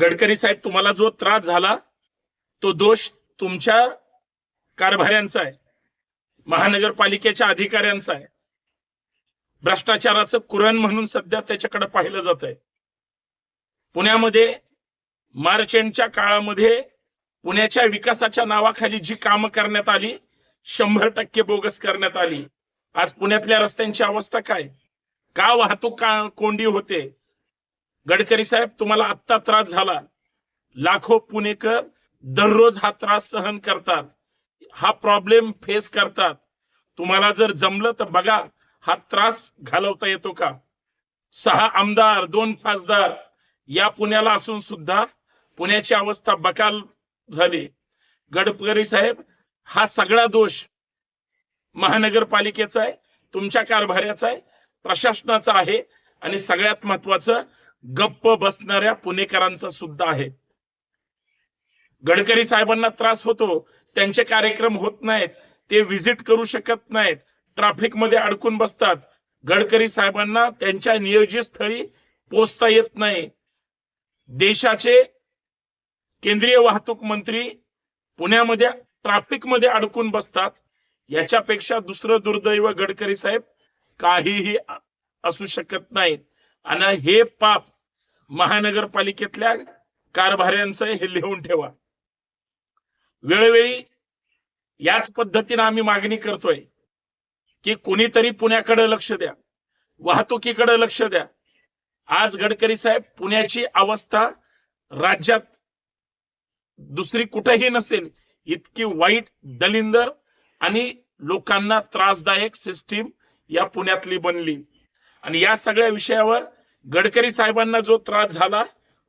गडकरी साहेब तुम्हाला जो त्रास झाला तो दोष तुमच्या कारभाऱ्यांचा आहे. महानगरपालिकेच्या अधिकाऱ्यांचा आहे. भ्रष्टाचाराचं कुरण म्हणून सध्या त्याच्याकडे पाहिलं जात आहे. पुण्यामध्ये मार्चेंटच्या काळामध्ये पुण्याच्या विकासाच्या नावाखाली जी कामं करण्यात आली शंभर टक्के बोगस करण्यात आली. आज पुण्यातल्या रस्त्यांची अवस्था काय? का वाहतूक का कोंडी होते? गडकरी साहेब तुम्हाला आत्ता त्रास झाला. लाखो पुणेकर दररोज हा त्रास सहन करतात. हा प्रॉब्लेम फेस करतात. तुम्हाला जर जमलं तर बघा हा त्रास घालवता येतो का? सहा आमदार दोन खासदार या पुण्याला असून सुद्धा पुण्याची अवस्था बकाल झाली. गडकरी साहेब हा सगळा दोष महानगरपालिकेचा आहे तुमच्या कारभाऱ्याचा आहे प्रशासनाचा आहे आणि सगळ्यात महत्वाचं गप्प बसणाऱ्या पुणेकरांचा सुद्धा आहे. गडकरी साहेबांना त्रास होतो त्यांचे कार्यक्रम होत नाहीत ते व्हिजिट करू शकत नाहीत ट्रॅफिकमध्ये अडकून बसतात. गडकरी साहेबांना त्यांच्या नियोजित स्थळी पोचता येत नाही. देशाचे केंद्रीय वाहतूक मंत्री पुण्यामध्ये ट्रॅफिकमध्ये अडकून बसतात. याच्यापेक्षा दुसरं दुर्दैव गडकरी साहेब काहीही असू शकत नाही. आणि हे पाप महानगरपालिकेतल्या कारभाऱ्यांचं हे लिहून ठेवा. वेळोवेळी याच पद्धतीने आम्ही मागणी करतोय की कोणीतरी पुण्याकडे लक्ष द्या वाहतुकीकडे लक्ष द्या. आज गडकरी साहेब पुण्याची अवस्था राज्यात दुसरी कुठेही नसेल इतकी वाईट दलिंदर आणि लोकांना त्रासदायक सिस्टीम या पुण्यातली बनली. आणि या सगळ्या विषयावर गडकरी साहेबांना जो त्रास झाला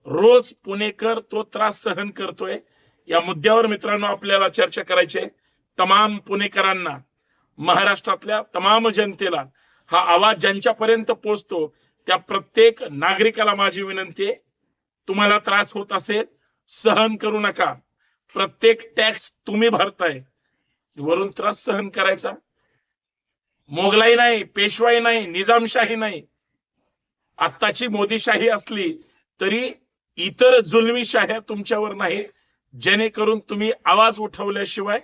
रोज पुणेकर तो त्रास सहन करतोय. या मुद्द्यावर मित्रांनो आपल्याला चर्चा करायची आहे. तमाम पुणेकरांना महाराष्ट्रातल्या तमाम जनतेला हा आवाज ज्यांच्यापर्यंत पोहोचतो त्या प्रत्येक नागरिकाला माझी विनंती आहे. तुम्हाला त्रास होत असेल सहन करू नका. प्रत्येक टॅक्स तुम्ही भरताय. वरून त्रास सहन करायचा. मोगलाई नाही पेशवाई नाही निजामशाही नाही. आत्ताची मोदीशाही असली तरी इतर जुलमी शाह्या तुमच्यावर नाहीत. जेणेकरून तुम्ही आवाज उठवल्याशिवाय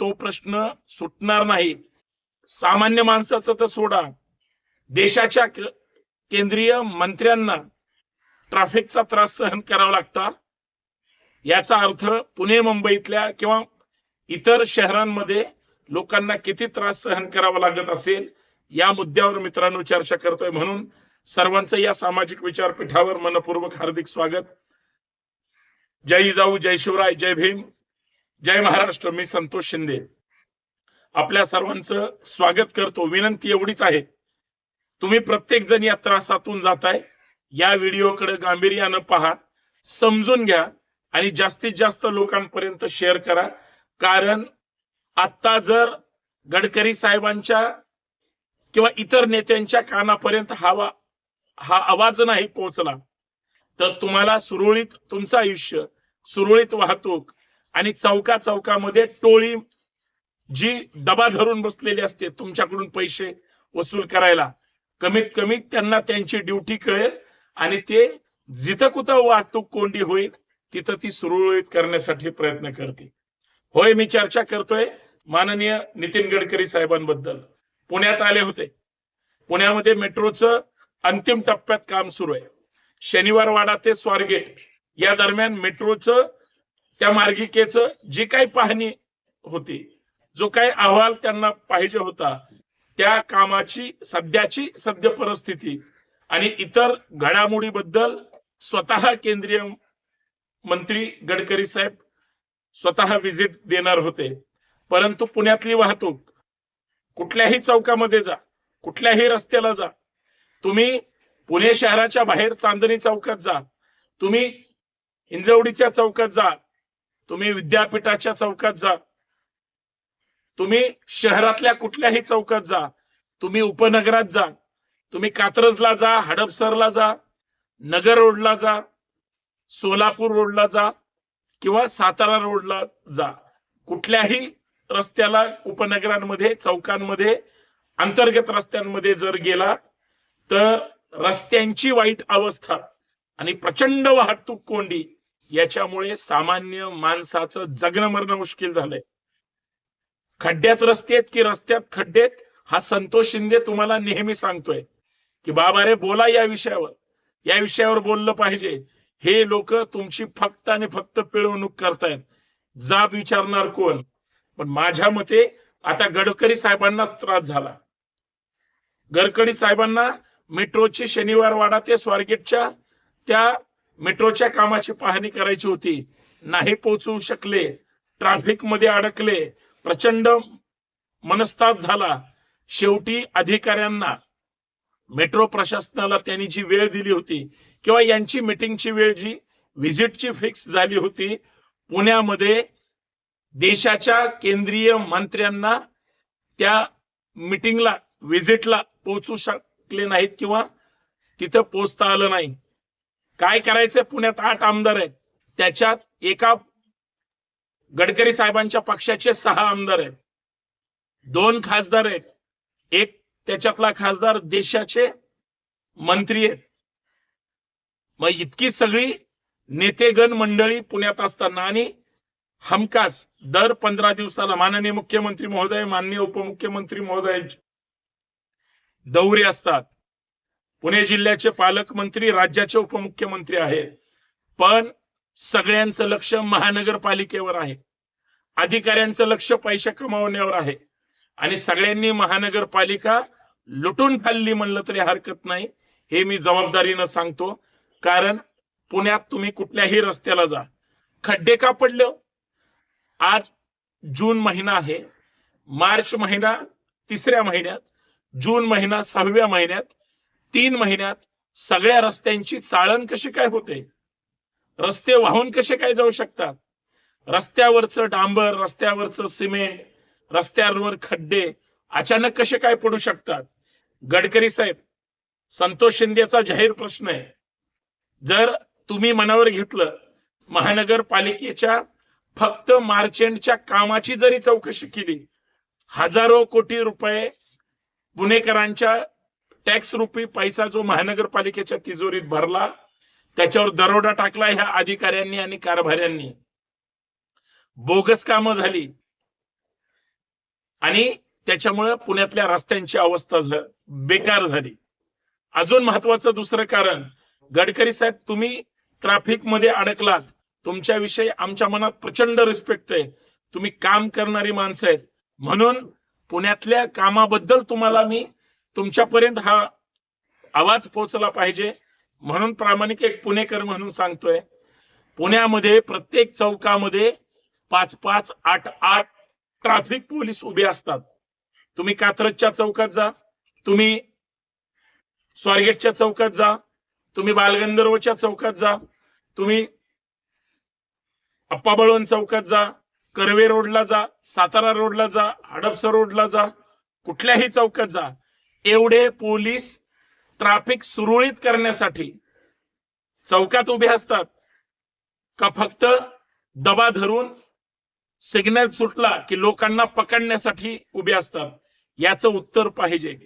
तो प्रश्न सुटणार नाही. सामान्य माणसाचं तर सोडा. देशाच्या केंद्रीय मंत्र्यांना ट्रॅफिकचा त्रास सहन करावा लागता. याचा अर्थ पुणे मुंबईतल्या किंवा इतर शहरांमध्ये लोकांना किती त्रास सहन करावा लागत असेल या मुद्द्यावर मित्रांनो चर्चा करतोय म्हणून सर्वांचं या सामाजिक विचारपीठावर मनपूर्वक हार्दिक स्वागत. जय जाऊ जय शिवराय जय भीम. जय महाराष्ट्र मी संतोष शिंदे. आपल्या सर्वांचं स्वागत करतो. विनंती एवढीच आहे. तुम्ही प्रत्येक जण या त्रासातून जाताय. या व्हिडिओकडे गांभीर्यानं पहा समजून घ्या आणि जास्तीत जास्त लोकांपर्यंत शेअर करा. कारण आता जर गडकरी साहेबांच्या किंवा इतर नेत्यांच्या कानापर्यंत हवा हा आवाज नाही पोहोचला. तर तुम्हाला सुरळीत तुमचं आयुष्य सुरळीत वाहतूक आणि चौका चौकामध्ये टोळी जी दबा धरून बसलेली असते तुमच्याकडून पैसे वसूल करायला. कमीत कमी त्यांना त्यांची ड्युटी कळेल आणि ते जिथं कुठं वाहतूक कोंडी होईल तिथं ती सुरळीत करण्यासाठी प्रयत्न करते होय मी चर्चा करतोय माननीय नितीन गडकरी साहेबांबद्दल. पुण्यात आले होते. पुण्यामध्ये मेट्रोचं अंतिम टप्प्यात काम सुरू आहे. शनिवारवाडा ते स्वारगेट या दरम्यान मेट्रोचं त्या मार्गिकेचं जी काही पाहणी होती जो काही अहवाल त्यांना पाहिजे होता त्या कामाची सध्याची सद्य परिस्थिती आणि इतर घडामोडीबद्दल स्वतः केंद्रीय मंत्री गडकरी साहेब स्वतः व्हिजिट देणार होते. परंतु पुण्यातली वाहतूक कुठल्याही चौकामध्ये जा कुठल्याही रस्त्याला जा तुम्ही पुणे शहराच्या बाहेर चांदणी चौकात जा. तुम्ही हिंजवडीच्या चौकात जा. तुम्ही विद्यापीठाच्या चौकात जा. तुम्ही शहरातल्या कुठल्याही चौकात जा. तुम्ही उपनगरात जा. तुम्ही कात्रजला जा हडपसरला जा नगर रोडला जा सोलापूर रोडला जा किंवा सातारा रोडला जा. कुठल्याही रस्त्याला उपनगरांमध्ये चौकांमध्ये अंतर्गत रस्त्यांमध्ये जर गेला तर रस्त्यांची वाईट अवस्था आणि प्रचंड वाहतूक कोंडी याच्यामुळे सामान्य माणसाचं जगणं मरणं मुश्किल झालंय. खड्ड्यात रस्ते आहेत की रस्त्यात खड्डेत हा संतोष शिंदे तुम्हाला नेहमी सांगतोय की बाबा रे बोला या विषयावर. या विषयावर बोललं पाहिजे. हे लोक तुमची फक्त आणि फक्त पिळवणूक करतायत. जाब विचारणार कोण? पण माझ्या मते आता गडकरी साहेबांना त्रास झाला. गडकरी साहेबांना मेट्रोची शनिवार वाडा ते स्वारगेटच्या त्या मेट्रोच्या कामाची पाहणी करायची होती. नाही पोहोचू शकले. ट्रॅफिकमध्ये अडकले. प्रचंड मनस्ताप झाला. शेवटी अधिकाऱ्यांना मेट्रो प्रशासनाला त्यांनी जी वेळ दिली होती किंवा यांची मिटिंगची वेळ जी व्हिजिटची फिक्स झाली होती पुण्यामध्ये देशाच्या केंद्रीय मंत्र्यांना त्या मिटिंगला व्हिजिटला पोहोचू शकले नाहीत किंवा तिथं पोचता आलं नाही. काय करायचं पुण्यात आठ आमदार आहेत. त्याच्यात एका गडकरी साहेबांच्या पक्षाचे सहा आमदार आहेत. दोन खासदार आहेत. एक त्याच्यातला खासदार देशाचे मंत्री आहेत. मग इतकी सगळी नेतेगण मंडळी पुण्यात असताना आणि हमखास दर पंधरा दिवसाला माननीय मुख्यमंत्री महोदय माननीय उपमुख्यमंत्री महोदयांची दौरे असतात. पुणे जिल्ह्याचे पालकमंत्री राज्याचे उपमुख्यमंत्री आहेत. पण सगळ्यांचं लक्ष महानगरपालिकेवर आहे. अधिकाऱ्यांचं लक्ष पैसे कमावण्यावर आहे. आणि सगळ्यांनी महानगरपालिका लुटून खाल्ली म्हणलं तरी हरकत नाही. हे मी जबाबदारीनं सांगतो. कारण पुण्यात तुम्ही कुठल्याही रस्त्याला जा. खड्डे का पडलं? आज जून महिना आहे. मार्च महिना तिसऱ्या महिन्यात. जून महिना सहाव्या महिन्यात तीन महिन्यात सगळ्या रस्त्यांची चाळण कशी काय होते? रस्ते वाहून कसे काय जाऊ शकतात? रस्त्यावरचं डांबर रस्त्यावरचं सिमेंट रस्त्यांवर खड्डे अचानक कसे काय पडू शकतात? गडकरी साहेब संतोष शिंदेचा जाहीर प्रश्न आहे. जर तुम्ही मनावर घेतलं महानगरपालिकेच्या फक्त मार्चेंटच्या कामाची जरी चौकशी केली हजारो कोटी रुपये पुणेकरांच्या टॅक्स रुपी पैसा जो महानगरपालिकेच्या तिजोरीत भरला त्याच्यावर दरोडा टाकला ह्या अधिकाऱ्यांनी आणि कारभाऱ्यांनी. बोगस कामं झाली. आणि त्याच्यामुळे पुण्यातल्या रस्त्यांची अवस्था बेकार झाली. अजून महत्वाचं दुसरं कारण गडकरी साहेब तुम्ही ट्रॅफिकमध्ये अडकलात. तुमच्याविषयी आमच्या मनात प्रचंड रिस्पेक्ट आहे. तुम्ही काम करणारी माणसं आहेत. म्हणून पुण्यातल्या कामाबद्दल तुम्हाला मी तुमच्यापर्यंत हा आवाज पोहोचला पाहिजे. म्हणून प्रामाणिक एक पुणेकर म्हणून सांगतोय. पुण्यामध्ये प्रत्येक चौकामध्ये पाच पाच आठ आठ ट्रॅफिक पोलीस उभे असतात. तुम्ही कात्रजच्या चौकात जा तुम्ही स्वारगेटच्या चौकात जा तुम्ही बालगंधर्वच्या चौकात जा तुम्ही अप्पा बळवंत चौकात जा कर्वे रोडला जा सातारा रोडला जा हडपसर रोडला जा कुठल्याही चौकात जा. एवढे पोलीस ट्रॅफिक सुरळीत करण्यासाठी चौकात उभे असतात. का फक्त दबा धरून सिग्नल सुटला की लोकांना पकडण्यासाठी उभे असतात? याचं उत्तर पाहिजे.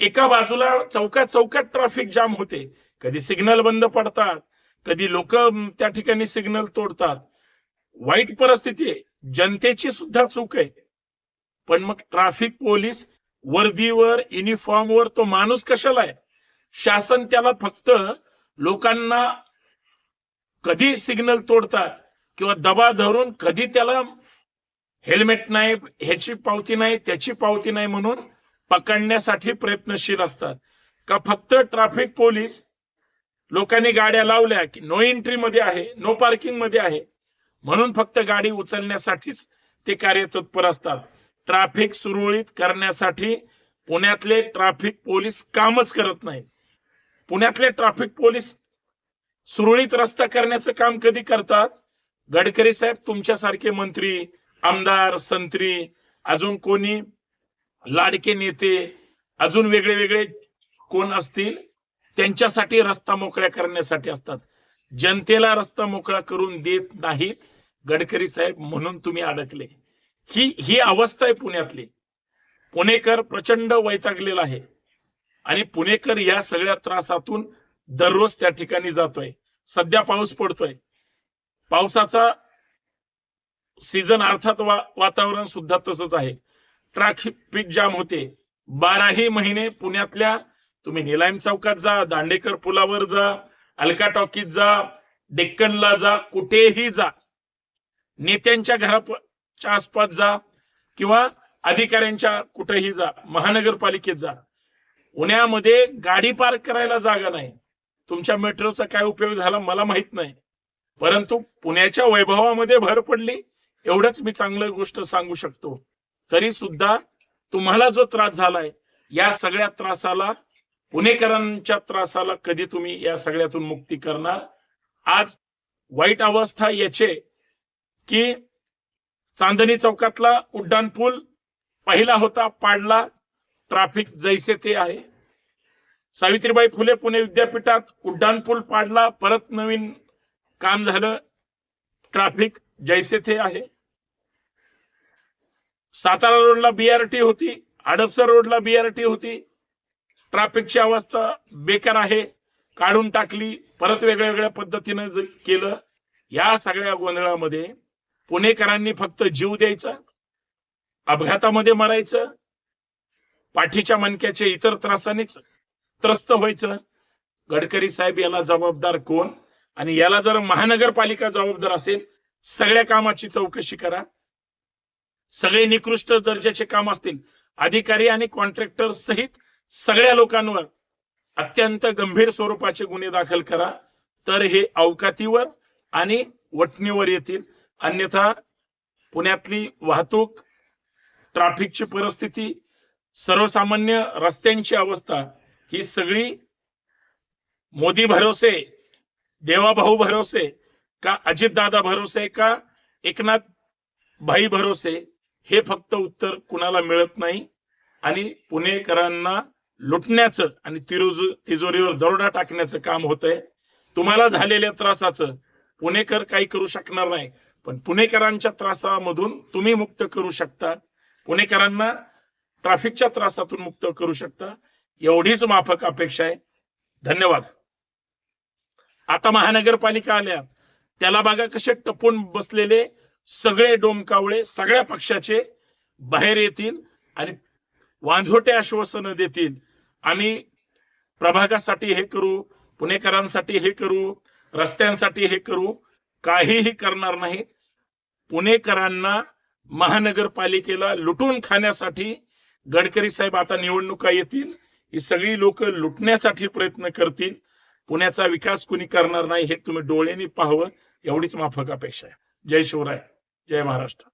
एका बाजूला चौकात चौकात ट्रॅफिक जाम होते. कधी सिग्नल बंद पडतात. कधी लोक त्या ठिकाणी सिग्नल तोडतात. वाईट परिस्थिती आहे. जनतेची सुद्धा चूक आहे. पण मग ट्रॅफिक पोलीस वर्दीवर युनिफॉर्मवर तो माणूस कशाला आहे? शासन त्याला फक्त लोकांना कधी सिग्नल तोडतात किंवा दबा धरून कधी त्याला हेल्मेट नाही ह्याची पावती नाही त्याची पावती नाही म्हणून पकडण्यासाठी प्रयत्नशील असतात. का फक्त ट्रॅफिक पोलीस लोकांनी गाड्या लावल्या की नो एंट्री मध्ये आहे नो पार्किंगमध्ये आहे म्हणून फक्त गाडी उचलण्यासाठीच ते कार्य तत्पर असतात. ट्रॅफिक सुरळीत करण्यासाठी पुण्यातले ट्रॅफिक पोलीस कामच करत नाही पुण्यातले ट्रॅफिक पोलीस सुरळीत रस्ता करण्याचं काम कधी करतात? गडकरी साहेब तुमच्यासारखे मंत्री आमदार संत्री अजून कोणी? लाडके नेते अजून वेगळे वेगळे कोण असतील? त्यांच्यासाठी रस्ता मोकळ्या करण्यासाठी असतात. जनतेला रस्ता मोकळा करून देत नाहीत. गडकरी साहेब म्हणून तुम्ही अडकले. ही ही अवस्था आहे पुण्यातली. पुणेकर प्रचंड वैतागलेला आहे. आणि पुणेकर या सगळ्या त्रासातून दररोज त्या ठिकाणी जातोय. सध्या पाऊस पडतोय. पावसाचा सीझन अर्थात वा- वातावरण सुद्धा तसंच आहे. ट्रॅफिक जाम होते. बाराही महिने पुण्यातल्या तुम्ही निलायम चौकात जा दांडेकर पुलावर जा अलका टॉकीत जा डेक्कनला जा कुठेही जा. नेत्यांच्या घराच्या आसपास जा किंवा अधिकाऱ्यांच्या कुठेही जा. महानगरपालिकेत जा. पुण्यामध्ये गाडी पार्क करायला जागा नाही. तुमच्या मेट्रोचा काय उपयोग झाला मला माहीत नाही. परंतु पुण्याच्या वैभवामध्ये भर पडली एवढंच मी चांगलं गोष्ट सांगू शकतो. तरी सुद्धा तुम्हाला जो त्रास झालाय या सगळ्या त्रासाला पुणेकरांच्या त्रासाला कधी तुम्ही या सगळ्यातून मुक्ती करणार? आज वाईट अवस्था याचे की चांदणी चौकातला उड्डाण पूल पहिला होता पाडला. ट्रॅफिक जैसे ते आहे. सावित्रीबाई फुले पुणे विद्यापीठात उड्डाण पूल पाडला परत नवीन काम झालं. ट्रॅफिक जैसे ते आहे. सातारा रोडला बीआरटी होती हडपसर रोडला बीआरटी होती. ट्रॅफिकची अवस्था बेकार आहे. काढून टाकली परत वेगळ्या वेगळ्या पद्धतीनं केलं या सगळ्या गोंधळामध्ये पुणेकरांनी फक्त जीव द्यायचा अपघातामध्ये मरायचं पाठीच्या मणक्याच्या इतर त्रासानेच त्रस्त व्हायचं. गडकरी साहेब याला जबाबदार कोण? आणि याला जर महानगरपालिका जबाबदार असेल सगळ्या कामाची चौकशी करा. सगळे निकृष्ट दर्जाचे काम असतील. अधिकारी आणि कॉन्ट्रॅक्टर सहित सगळ्या लोकांवर अत्यंत गंभीर स्वरूपाचे गुन्हे दाखल करा. तर हे अवकातीवर आणि वटणीवर येतील. अन्यथा पुण्यातली वाहतूक ट्रॅफिकची परिस्थिती सर्वसामान्य रस्त्यांची अवस्था ही सगळी मोदी भरोसे देवाभाऊ भरोसे का अजितदादा भरोसे का एकनाथ भाई भरोसे हे फक्त उत्तर कुणाला मिळत नाही. आणि पुणेकरांना लुटण्याचं आणि तिरुज तिजोरीवर दरोडा टाकण्याचं काम होत आहे तुम्हाला झालेल्या त्रासाचं पुणेकर काही करू शकणार नाही. पण पुणेकरांच्या त्रासामधून तुम्ही मुक्त करू शकता. पुणेकरांना ट्रॅफिकच्या त्रासातून मुक्त करू शकता. एवढीच माफक अपेक्षा आहे. धन्यवाद. आता महानगरपालिका आल्या. त्याला बघा कसे टपून बसलेले सगळे डोमकावळे सगळ्या पक्षाचे बाहेर येतील आणि वांझोटे आश्वासनं देतील. आम्ही प्रभागासाठी हे करू पुणेकरांसाठी हे करू रस्त्यांसाठी हे करू काहीही करणार नाहीत पुणेकरांना महानगरपालिकेला लुटून खाण्यासाठी गडकरी साहेब आता निवडणुका येतील. ही सगळी लोक लुटण्यासाठी प्रयत्न करतील. पुण्याचा विकास कुणी करणार नाही हे तुम्ही डोळ्यांनी पाहावं एवढीच माफक अपेक्षा आहे. जय शिवराय जय महाराष्ट्र.